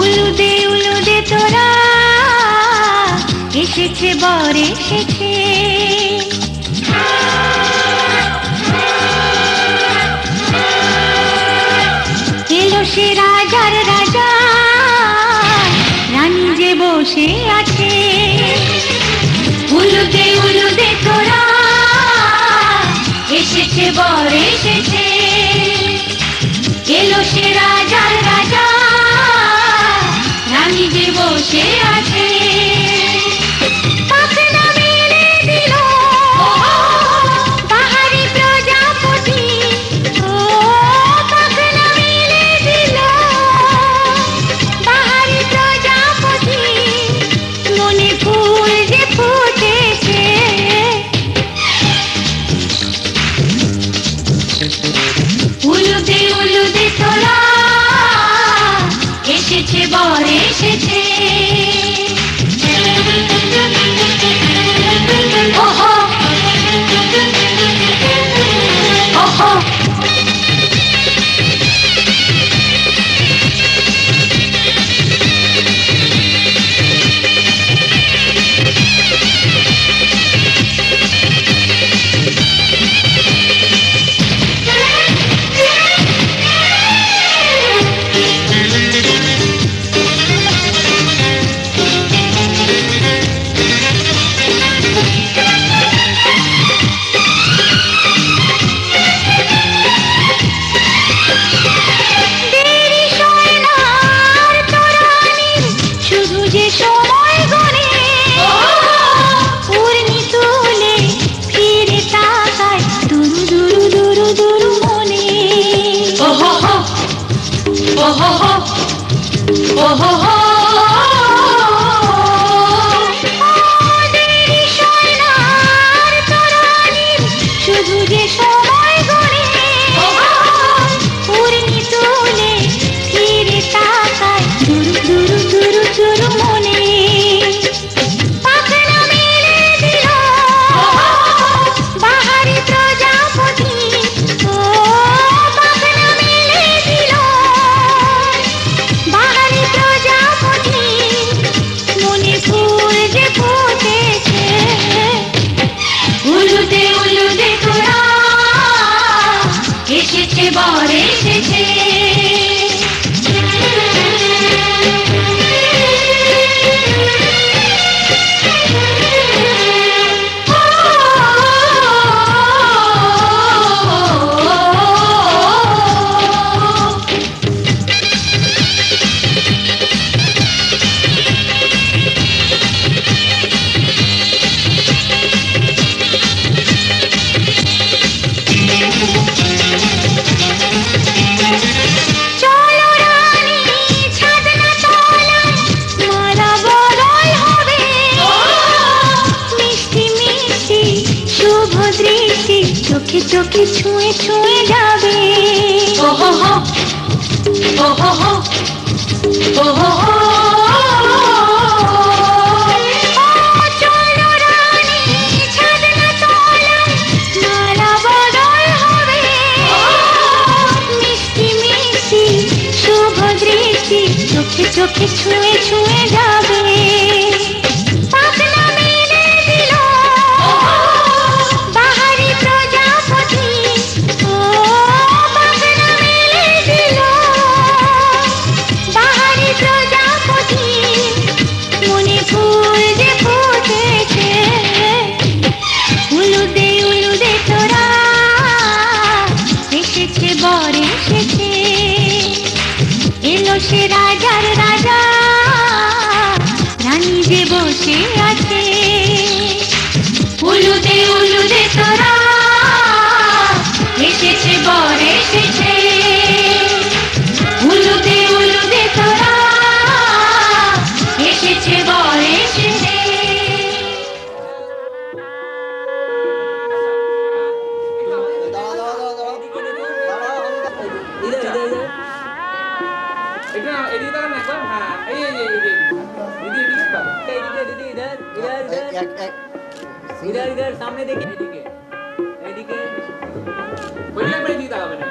উলুদে উলুদে তোরা এসেছে, বর এসেছে। এলো সে রাজার রাজা, রানী যে বসে আছে। উলুদে উলুদে তোরা এসেছে, বর এসেছে। এলো সে রাজার চোখে চোখে ছুঁয়ে ছুঁয়ে যাবে। ইধার ইধার, সামনে দেখি এদিকে এদিকে বললে পড়ে দিকে তাকাবে না।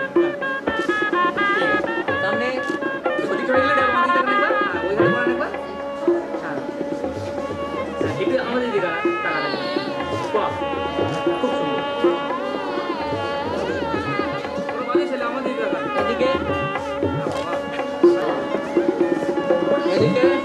হ্যাঁ। সামনে। ওদিকে বললে দেখো আমাদের দেখো একবার। হ্যাঁ, ওইদিকে বলো একবার। হ্যাঁ। আচ্ছা, আমাদের দিকে তাকাবে বাহ, খুব সুন্দর। আমাদের দিকে এদিকে। এদিকে।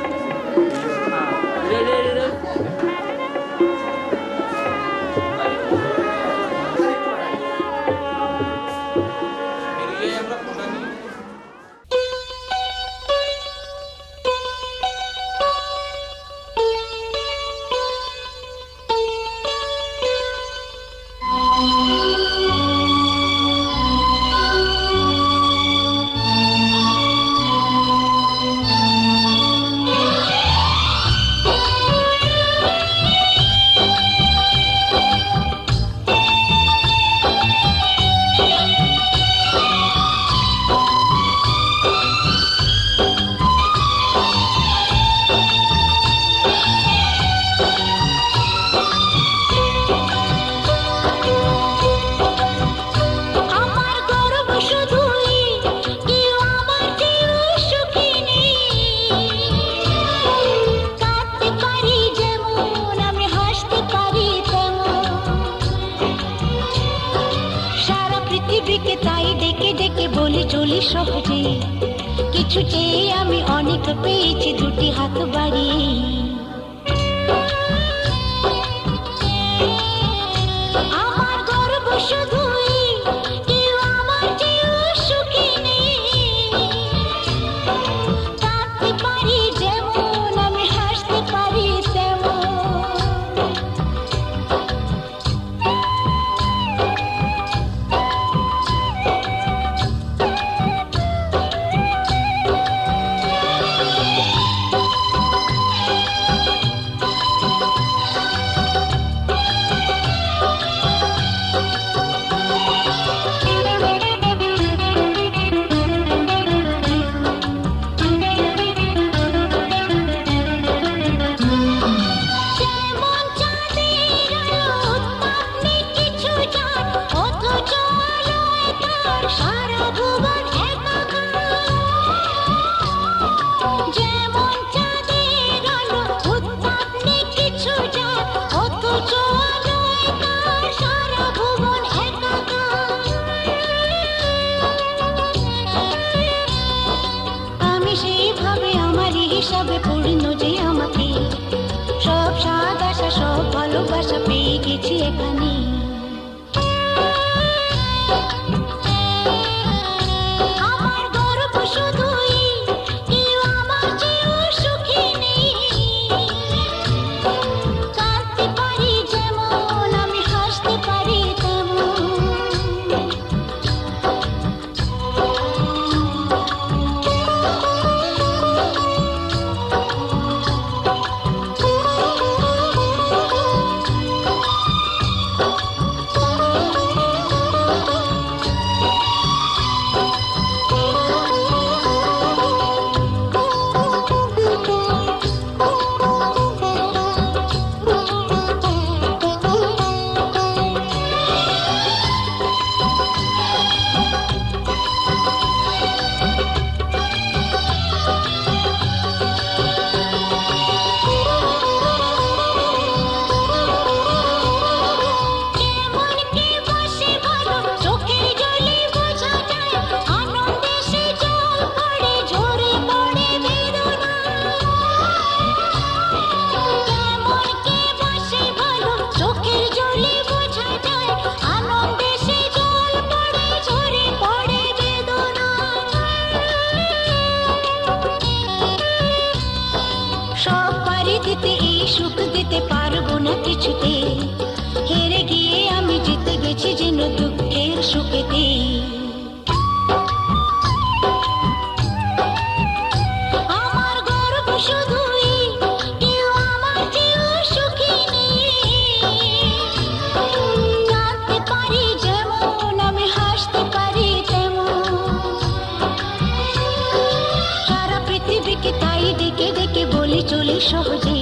সহজে।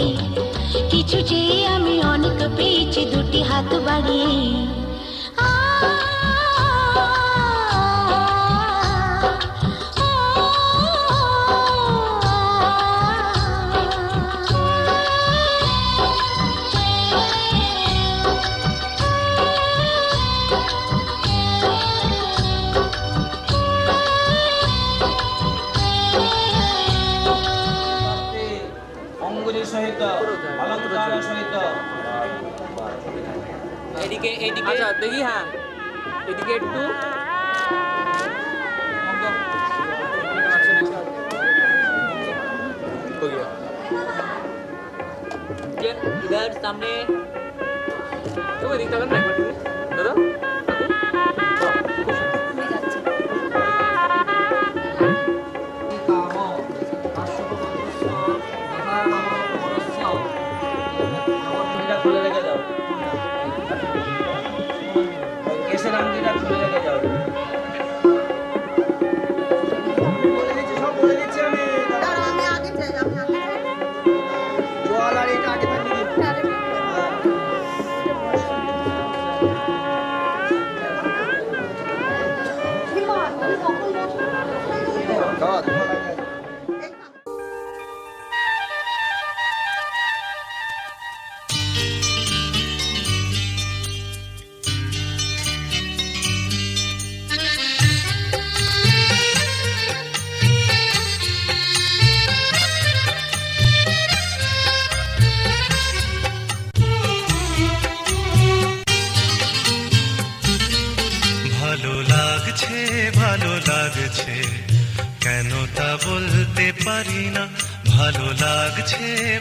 কিছু চেয়ে আমি অনেক পেয়েছি দুটি হাত বাড়িয়ে। আচ্ছা দেখি হ্যাঁ এদিকে একটু हो गया इधर सामने তো এদিকে তাকান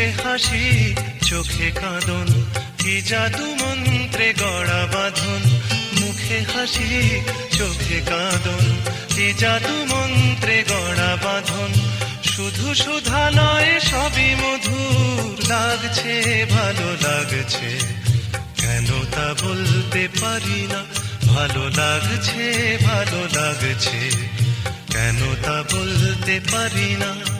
মুখে হাসি, চোখে কাঁদন, কি জাদু মন্ত্রে গড়া বাঁধন? মুখে হাসি, চোখে কাঁদন, কি জাদু মন্ত্রে গড়া বাঁধন? শুধু সুধা নয়, সবই মধুর। লাগছে, ভালো লাগছে, কেন তা বলতে পারি না? ভালো লাগছে ভালো লাগছে, কেন তা বলতে পারি না?